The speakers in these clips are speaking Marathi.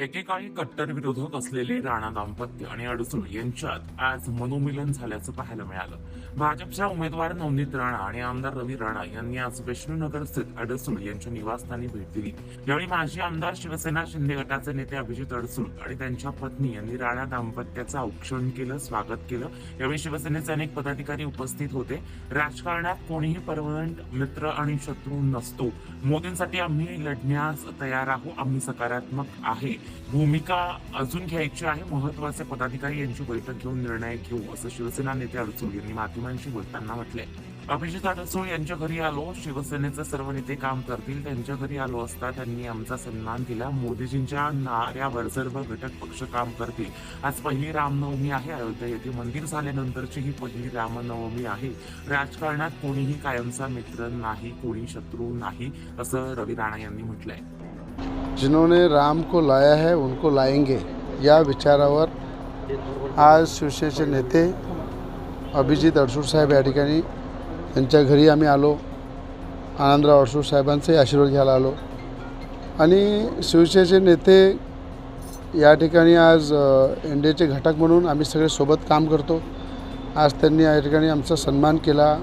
एकेकाळी कट्टर विरोधक असलेले राणा दाम्पत्य आणि अडसूळ यांच्यात आज मनोमिलन झाल्याचं पाहायला मिळालं. भाजपच्या उमेदवार नवनीत राणा आणि आमदार रवी राणा यांनी आज वैष्णवनगर स्थित अडसूळ यांच्या निवासस्थानी भेट दिली. यावेळी माजी आमदार शिवसेना शिंदे गटाचे नेते अभिजित अडसूळ आणि त्यांच्या पत्नी यांनी राणा दाम्पत्याचं औक्षण केलं स्वागत केलं. यावेळी शिवसेनेचे अनेक पदाधिकारी उपस्थित होते. राजकारणात कोणीही परमनंट मित्र आणि शत्रू नसतो. मोदींसाठी आम्ही लढण्यास तयार आहोत. आम्ही सकारात्मक आहे. भूमिका अजून घ्यायची आहे. महत्त्वाचे पदाधिकारी यांची बैठक घेऊन निर्णय घेऊ असं शिवसेना नेते अडसूळ यांनी माध्यमांशी बोलताना म्हटलंय. अभिजित अडसूळ यांच्या घरी आलो. शिवसेनेचे सर्व नेते काम करतील. त्यांच्या घरी आलो असता त्यांनी आमचा सन्मान दिला. मोदीजींच्या नाऱ्यावर सर्व घटक पक्ष काम करतील. आज पहिली रामनवमी आहे. अयोध्या येथे मंदिर झाल्यानंतरची ही पहिली रामनवमी आहे. राजकारणात कोणीही कायमचा मित्र नाही कोणी शत्रू नाही असं रवी राणा यांनी म्हटलंय. जिन्होंने राम को लाया है उनको लाएंगे। या विचारावर आज शिवसेनेचे नेते अभिजित अडसूर साहेब या ठिकाणी त्यांच्या घरी आम्ही आलो. आनंदराव अडसूर साहेबांचाही आशीर्वाद घ्यायला आलो. आणि शिवसेनेचे नेते या ठिकाणी आज एन डी एचे घटक म्हणून आम्ही सगळे सोबत काम करतो. आज त्यांनी या ठिकाणी आमचा सन्मान केला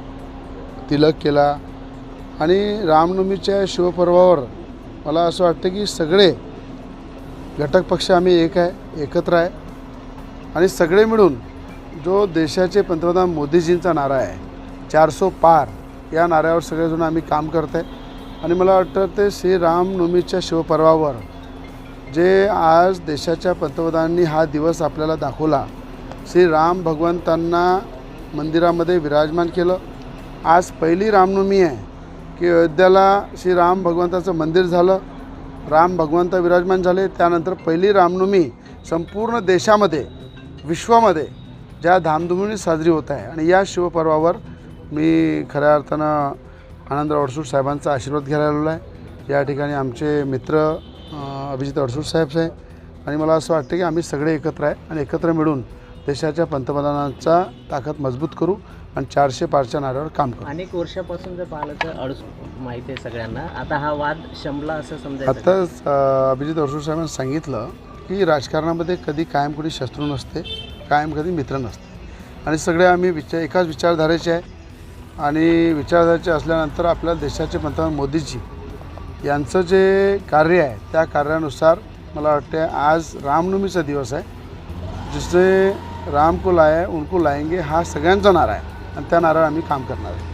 तिलक केला. आणि रामनवमीच्या शिवपर्वावर मला असं वाटतं की सगळे घटक पक्ष आम्ही एक आहे एकत्र आहे. आणि सगळे मिळून जो देशाचे पंतप्रधान मोदीजींचा नारा आहे चारसो पार या नाऱ्यावर सगळेजण आम्ही काम करत आहे आणि मला वाटतं ते श्री रामनवमीच्या शिवपर्वावर जे आज देशाच्या पंतप्रधानांनी हा दिवस आपल्याला दाखवला श्री राम भगवंतांना मंदिरामध्ये विराजमान केलं. आज पहिली रामनवमी आहे. की अयोध्याला श्री राम भगवंताचं मंदिर झालं. राम भगवंत विराजमान झाले. त्यानंतर पहिली रामनवमी संपूर्ण देशामध्ये विश्वामध्ये ज्या धामधुमीने साजरी होत आहे. आणि या शिवपर्वावर मी खऱ्या अर्थानं आनंदराव अडसूट साहेबांचा आशीर्वाद घ्यायला आलेलो आहे. या ठिकाणी आमचे मित्र अभिजित अडसूट साहेब आहे आणि मला असं वाटतं की आम्ही सगळे एकत्र आहे आणि एकत्र मिळून देशाच्या पंतप्रधानांचा ताकद मजबूत करू आणि चारशे पारच्या नाऱ्यावर काम करू. अनेक वर्षापासून जर पाहिलं तर अडस माहिती आहे सगळ्यांना. आता हा वाद शमला असं समजायचं आत्ताच अ, अभिजित अडसूळ साहेबांनी सांगितलं की राजकारणामध्ये कधी कायम कोणी शत्रू नसते कायम कधी मित्र नसते. आणि सगळे आम्ही विचार एकाच विचारधारेचे आहे. आणि विचारधारेचे असल्यानंतर आपल्या देशाचे पंतप्रधान मोदीजी यांचं जे कार्य आहे त्या कार्यानुसार मला वाटते आज रामनवमीचा दिवस आहे. जिसने राम को लाया उनको लाएंगे हा सगळ्यांचा नारा आहे आणि त्या नाऱ्यावर आम्ही काम करणार आहे.